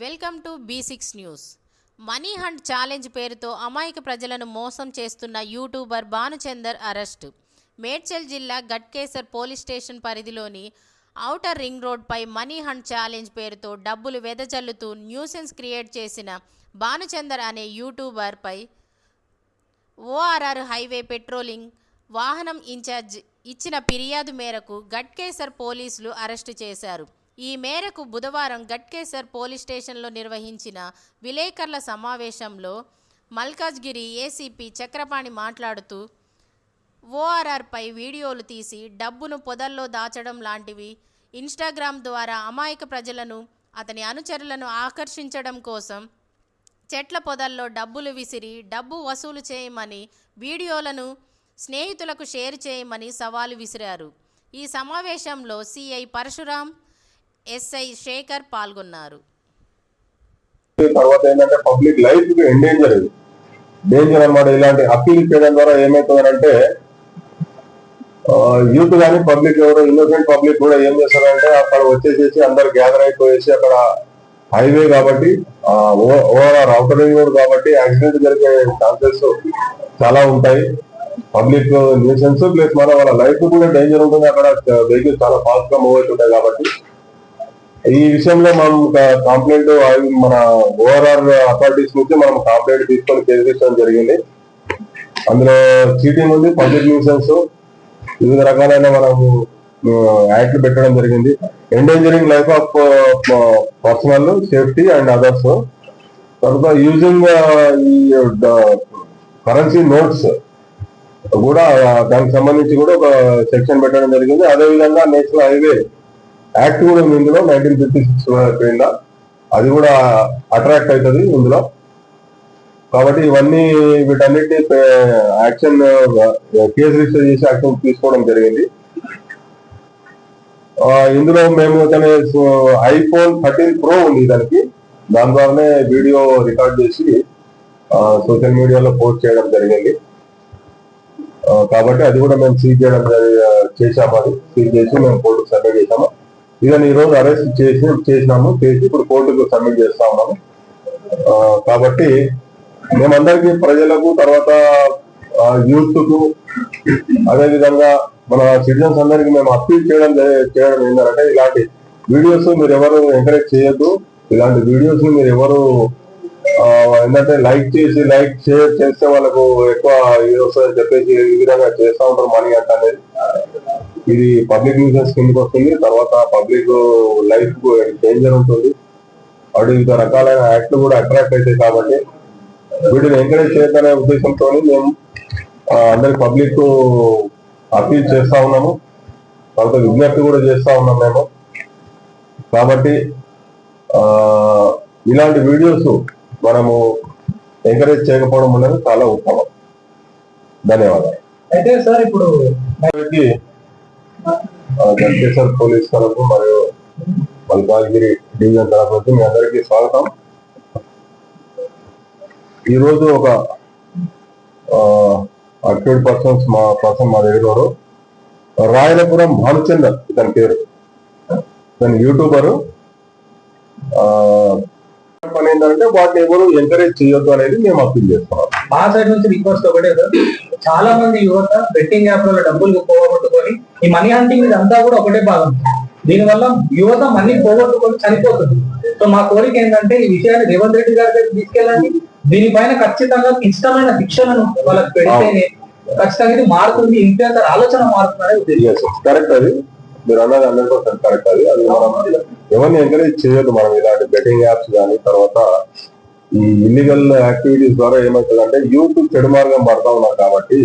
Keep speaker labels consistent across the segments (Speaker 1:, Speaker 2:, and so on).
Speaker 1: Welcome to B six news. Money hunt challenge పేరుతో అమాయక ప్రజలను మోసం చేస్తున్న యూట్యూబర్ భానుచందర్ అరెస్ట్. మేడ్చల్ జిల్లా గట్కేసర్ పోలీస్ స్టేషన్ పరిధిలోని ఔటర్ రింగ్ రోడ్పై మనీ హంట్ ఛాలెంజ్ పేరుతో డబ్బులు వెదజల్లుతూ న్యూసెన్స్ క్రియేట్ చేసిన భానుచందర్ అనే యూట్యూబర్పై ఓఆర్ఆర్ హైవే పెట్రోలింగ్ వాహనం ఇన్ఛార్జ్ ఇచ్చిన ఫిర్యాదు మేరకు గట్కేసర్ పోలీసులు అరెస్టు చేశారు. ఈ మేరకు బుధవారం గట్కేసర్ పోలీస్ స్టేషన్లో నిర్వహించిన విలేకరుల సమావేశంలో మల్కాజ్గిరి ఏసీపీ చక్రపాణి మాట్లాడుతూ ఓఆర్ఆర్పై వీడియోలు తీసి డబ్బును పొదల్లో దాచడం లాంటివి ఇన్స్టాగ్రామ్ ద్వారా అమాయక ప్రజలను అతని అనుచరులను ఆకర్షించడం కోసం చెట్ల పొదల్లో డబ్బులు విసిరి డబ్బు వసూలు చేయమని వీడియోలను స్నేహితులకు షేర్ చేయమని సవాలు విసిరారు. ఈ సమావేశంలో సిఐ పరశురాం ఎస్ఐ శేఖర్ పాల్గొన్నారు.
Speaker 2: తర్వాత ఏంటంటే పబ్లిక్ లైఫ్కి ఎండేంజర్ డేంజర్ అన్నమాట ఇలాంటి అప్పీల్ చేయడం ద్వారా ఏమవుతుందంటే యూత్ కానీ పబ్లిక్ ఎవరు ఇన్నోసెంట్ పబ్లిక్ కూడా ఏం చేస్తారంటే అక్కడ వచ్చేసేసి అందరు గ్యాదర్ అయిపోయేసి అక్కడ హైవే కాబట్టి ఓవరాల్ అవుటర్ రింగ్ రోడ్ కాబట్టి యాక్సిడెంట్ జరిగే ఛాన్సెస్ చాలా ఉంటాయి. పబ్లిక్ న్యూసెన్స్ ప్లస్ మన వాళ్ళ లైఫ్ కూడా డేంజర్ ఉంటుంది. అక్కడ వెహికల్ చాలా ఫాస్ట్గా మూవ్ అవుతుంటాయి కాబట్టి. ఈ విషయంలో మనం కంప్లైంట్ మన ఓఆర్ఆర్ అథారిటీస్ నుంచి మనం కంప్లైంట్ తీసుకొని కేసు జరిగింది. అందులో చీటింగ్ ఉంది పబ్లిక్ న్యూసెన్స్ వివిధ రకాలైన మనము యాక్ట్లు పెట్టడం జరిగింది. Endangering life of personal safety and others తర్వాత యూజింగ్ ఈ కరెన్సీ నోట్స్ కూడా దానికి సంబంధించి కూడా ఒక సెక్షన్ పెట్టడం జరిగింది. అదే విధంగా నేషనల్ హైవే యాక్ట్ కూడా ఉంది ఇందులో నైన్టీన్ ఫిఫ్టీ సిక్స్ కింద అది కూడా అట్రాక్ట్ అవుతుంది ఇందులో. కాబట్టి ఇవన్నీ వీటన్నిటి యాక్షన్ కేసు రిజిస్టర్ చేసి యాక్షన్ తీసుకోవడం జరిగింది. ఇందులో మేము తన ఐఫోన్ థర్టీన్ ప్రో ఉంది దానికి దాని ద్వారానే వీడియో రికార్డ్ చేసి సోషల్ మీడియాలో పోస్ట్ చేయడం జరిగింది. కాబట్టి అది కూడా మేము సీజ్ చేయడం చేశాము అది. సీజ్ చేసి మేము కోర్టుకు సబ్మిట్ చేశాము. ఇదని ఈరోజు అరెస్ట్ చేసి చేసినాము చేసి ఇప్పుడు కోర్టుకు సబ్మిట్ చేస్తా ఉన్నాము. కాబట్టి మేమందరికీ ప్రజలకు తర్వాత యూత్కు అదేవిధంగా మన సిటిజన్స్ అందరికి మేము అప్పీల్ చేయడం చేయడం ఏంటంటే ఇలాంటి వీడియోస్ మీరు ఎవరు ఎంకరేజ్ చేయొద్దు. ఇలాంటి వీడియోస్ మీరు ఎవరు ఏంటంటే లైక్ చేసి లైక్ షేర్ చేస్తే వాళ్ళకు ఎక్కువ ఇది వస్తుందని చెప్పేసి ఈ విధంగా చేస్తా ఉంటారు మనీ అంట అనేది. ఇది పబ్లిక్ న్యూసెన్స్ కిందకి వస్తుంది. తర్వాత పబ్లిక్ లైఫ్ డేంజర్ ఉంటుంది. అటు వివిధ రకాలైన యాక్ట్లు కూడా అట్రాక్ట్ అవుతాయి కాబట్టి వీటిని ఎంకరేజ్ చేయాలనే ఉద్దేశంతో మేము అందరి అందరికి పబ్లిక్ అప్పీల్ చేస్తా ఉన్నాము. తర్వాత విజ్ఞప్తి కూడా చేస్తా ఉన్నాం మేము. కాబట్టి ఇలాంటి వీడియోస్ మనము ఎంకరేజ్ చేయకపోవడం అనేది చాలా ఉత్తమం. ధన్యవాదాలు.
Speaker 3: అయితే సార్ ఇప్పుడు
Speaker 2: గంటేశ్వర్ పోలీస్ తరఫు మరియు మల్కాజ్గిరి డివిజన్ తరఫు నుంచి మీ అందరికీ స్వాగతం. ఈ రోజు ఒక అక్యూడ్ పర్సన్స్ మా పర్సన్ మా దగ్గర. రాయలపురం భానుచందర్ ఇతని పేరు. ఇతను యూట్యూబరు. పని ఏంటంటే వాటిని ఎవరు ఎంకరేజ్ చేయొద్దు అనేది మేము అప్పీల్ చేస్తున్నాం.
Speaker 3: మా సైడ్ నుంచి రిక్వెస్ట్ ఒకటే సార్. చాలా మంది యువత బెట్టింగ్ యాప్లో డబ్బులు పోగొట్టుకొని ఈ మనీ హంటింగ్ ఇది అంతా కూడా ఒకటే భాగం. దీని వల్ల యువత మనీ పోగొట్టుకొని చనిపోతుంది. సో మా కోరిక ఏంటంటే ఈ విషయాన్ని రేవంత్ రెడ్డి గారి దగ్గరికి తీసుకెళ్ళండి. దీనిపైన ఖచ్చితంగా ఇష్టమైన శిక్షణను వాళ్ళకి పెడితేనే ఖచ్చితంగా ఇది మారుతుంది. ఇన్ఫ్లుయెన్సర్ ఆలోచన మారుతుంది.
Speaker 2: కరెక్ట్ అది. మీరు అన్నది హండ్రెడ్ పర్సెంట్ కరెక్ట్ అది అది మనం ఎవరిని ఎంకరేజ్ చేయొద్దు మనం ఇలాంటి బెట్టింగ్ యాప్స్ కానీ తర్వాత ఈ ఇల్లీగల్ యాక్టివిటీస్ ద్వారా ఏమవుతుందంటే యూత్ చెడు మార్గం పడతా ఉన్నారు కాబట్టి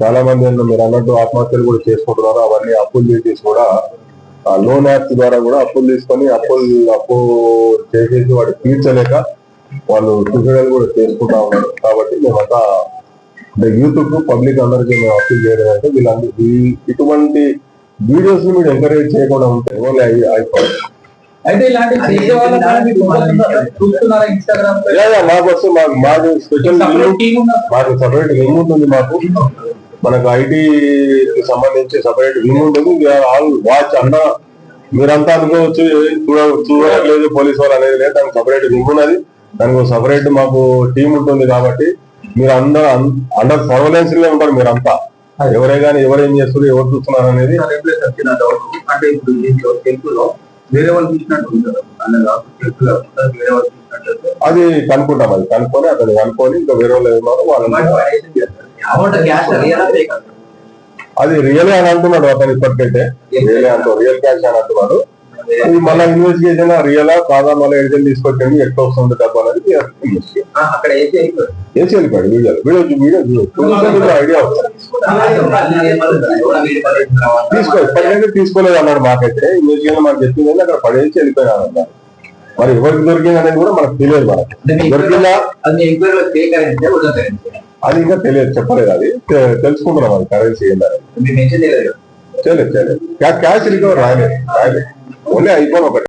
Speaker 2: చాలా మంది మీరు అన్నట్టు ఆత్మహత్యలు కూడా చేసుకుంటున్నారు. అవన్నీ అప్పులు చేసేసి కూడా లోన్ యాప్స్ ద్వారా కూడా అప్పులు తీసుకొని అప్పులు అప్పు చేసేసి వాటి తీర్చలేక వాళ్ళు సూసైడ్ కూడా చేసుకుంటా ఉన్నారు. కాబట్టి మేమంతా అంటే యూత్ పబ్లిక్ అందరికీ మేము అప్పీల్ చేయడం అంటే వీళ్ళందరూ ఇటువంటి వీడియోస్ని మీరు ఎంకరేజ్ చేయకుండా ఉంటే ఓన్లీ ఐఫోన్
Speaker 3: అయితే ఇలాంటి
Speaker 2: మాకు వస్తే మాకు స్పెషల్ సపరేట్ వింగ్ ఉంటుంది మాకు. మనకు ఐటీ కి సంబంధించి సపరేట్ వింగ్ ఉంటుంది. ఆల్ వాచ్ అన్న మీరంతా అనుకోవచ్చు చూడ చూడట్లేదు పోలీసు వాళ్ళు అనేది లేదు. దానికి సపరేట్ వింగ్ ఉన్నది. దానికి సపరేట్ మాకు టీం ఉంటుంది కాబట్టి మీరు అందరూ అండర్ సర్వలెన్స్లో ఉంటారు మీరంతా. ఎవరే గాని ఎవరు ఏం చేస్తున్నారు ఎవరు చూస్తున్నారు అనేది
Speaker 4: అంటే ఇప్పుడు దీంట్లో తెలుగులో వేరే వాళ్ళు చూసినట్టు ఉంటారు వేరే వాళ్ళు చూసినట్టు
Speaker 2: అది కనుక్కుంటాం అది కనుక్కొని అతను కనుక్కొని ఇంకా వేరే వాళ్ళు
Speaker 4: క్యాష్ రియల్
Speaker 2: అది రియల్ అని అంటున్నాడు అతను ఇప్పటికైతే. రియల్ రియల్ క్యాష్ అని అంటున్నాడు. ఇది మళ్ళీ ఇన్వెస్టిగేషన్ రియలా కాదా మళ్ళీ ఎడిషన్ తీసుకొచ్చండి ఎట్లా వస్తుంది డబ్బు అనేది
Speaker 4: ఏసీ
Speaker 2: వెళ్ళిపోయాడు వీడియో వీడియో వీడియో ఐడియా తీసుకో ఇప్పటికైతే తీసుకోలేదు అన్నాడు మాకైతే. ఇన్వెస్టిగేషన్ మాకు చెప్పింది అక్కడ పడేసి వెళ్ళిపోయినాడు అన్నారు మరి ఎవరికి దొరికింది అనేది కూడా మనకు తెలియదు మనకి. దొరికిందా?
Speaker 4: అది
Speaker 2: ఇంకా తెలియదు చెప్పలేదు అది. తెలుసుకుంటున్నాం అది కరెన్సీ ఏంటని
Speaker 4: మీరు మెన్షన్
Speaker 2: చేయలేదు. చేయలేదు క్యాష్ రికవర్ రాయలేదు. రాయలేదు ఓన్లీ ఐఫోన్ ఒకటి